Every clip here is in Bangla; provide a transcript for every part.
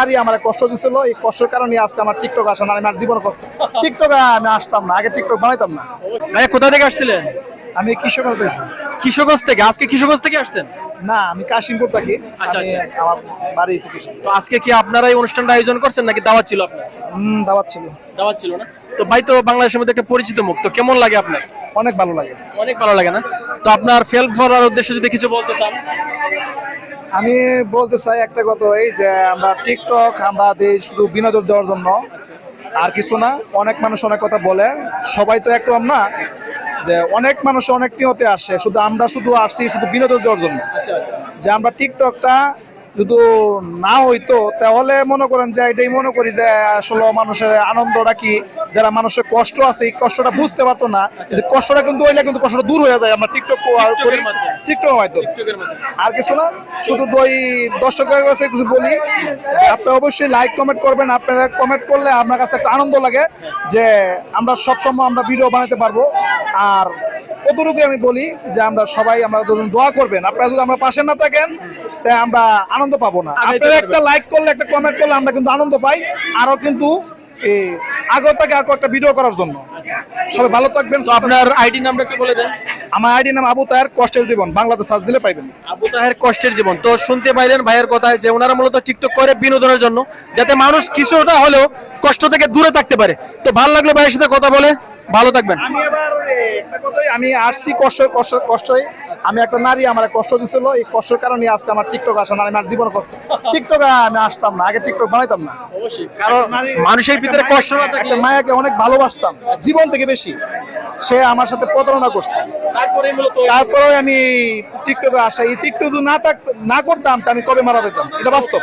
নারী আমার কষ্ট দিছিল এই কষ্টের কারণে আজকে আমার টিকটক আসা না আমার জীবন টিকটকে আমি আসতাম না আগে টিকটক বানাইতাম না। ভাইয়া কোথা থেকে আসছিলেন? আমি কৃষক হতেছি কিশোরগঞ্জ থেকে? আজকে কিশোরগঞ্জ থেকে আসছেন? না আমি কাশিমপুর থাকি। আচ্ছা, আমি আচ্ছা। আমার বাড়ি কৃষক। তো আজকে কি আপনারা এই অনুষ্ঠানটা আয়োজন করছেন নাকি দাওয়াত ছিল আপনার? হুম দাওয়াত ছিল। দাওয়াত ছিল না? তো ভাই তো বাংলাদেশের মধ্যে একটা পরিচিত মুখ তো কেমন লাগে আপনার? অনেক ভালো লাগে। অনেক ভালো লাগে না? তো আপনার ফেল ফরার উদ্দেশ্যে যদি কিছু বলতে চান। আমি বলতে চাই একটা কথা ওই যে আমরা টিকটক আমরা দিই শুধু বিনোদন দেওয়ার জন্য, আর কিছু না, অনেক মানুষ অনেক কথা বলে, সবাই তো একরকম না, যে অনেক মানুষ অনেক নিয়তে আসে, শুধু আমরা শুধু আসছি শুধু বিনোদন দেওয়ার জন্য। যে আমরা টিকটকটা যদি না হইতো তাহলে মনে করেন যে এটাই মনে করি যে আসলে মানুষের আনন্দটা কি? যারা মানুষের কষ্ট আছে এই কষ্টটা বুঝতে পারতো না। কিন্তু কষ্টটা কিন্তু হইলে কিন্তু কষ্টটা দূর হয়ে যায়। আমরা টিকটক করি। টিকটক টিকটকের মাধ্যমে। আর কিছু না শুধু দই দর্শকের কাছে কিছু বলি। আপনি অবশ্যই লাইক কমেন্ট করবেন। আপনারা কমেন্ট করলে আপনার কাছে একটা আনন্দ লাগে যে আমরা সব সময় আমরা ভিডিও বানাতে পারব। আর কতটুকু আমি বলি যে আমরা সবাই আমরা ধরুন দোয়া করবেন। আপনারা যদি আমরা পাশে না থাকেন তাই আমরা আনন্দ পাবো না। আপনারা একটা লাইক করলে একটা কমেন্ট করলে আমরা কিন্তু আনন্দ পাই। আরও কিন্তু এই আর একটা ভিডিও করার জন্য। সবাই ভালো থাকবেন আপনার আইডি নামটা একটু বলে দেন। আমার আইডি নাম আবু তায়ার কষ্টের জীবন। বাংলাতে সার্চ দিলে পাইবেন। আবু তাহের কষ্টের জীবন। তো শুনতে পাইলেন ভাইয়ের কথায় যে ওনারা মূলত টিকটক করে বিনোদনের জন্য যাতে মানুষ কিছুটা হলেও কষ্ট থেকে দূরে থাকতে পারে। তো ভালো লাগল ভাইয়ের সাথে কথা বলে ভালো থাকবেন। আমি এবার এ, একটা কথাই আমি আসছি কষ্ট কষ্ট কষ্টই। আমি একটা নারী আমার কষ্ট দিছিল। এই কষ্টের কারণে আজকে আমার টিকটক আসা না আমার জীবন টিকটকে আমি আসতাম না আগে টিকটক বানাইতাম না। কারণ মানুষের ভিতরে কষ্ট একটা মায়াকে অনেক ভালোবাসতাম জীবন থেকে বেশি। সে আমার সাথে প্রতারণা করছে। তারপরে আমি টিকটকে আসা এই টিকটক যদি না থাক না করতাম তা আমি কবে মারা যেতাম? এটা বাস্তব।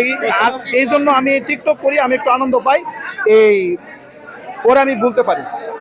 এই আর এই জন্য আমি টিকটক করি আমি একটু আনন্দ পাই। এই ওরা আমি বলতে পারি।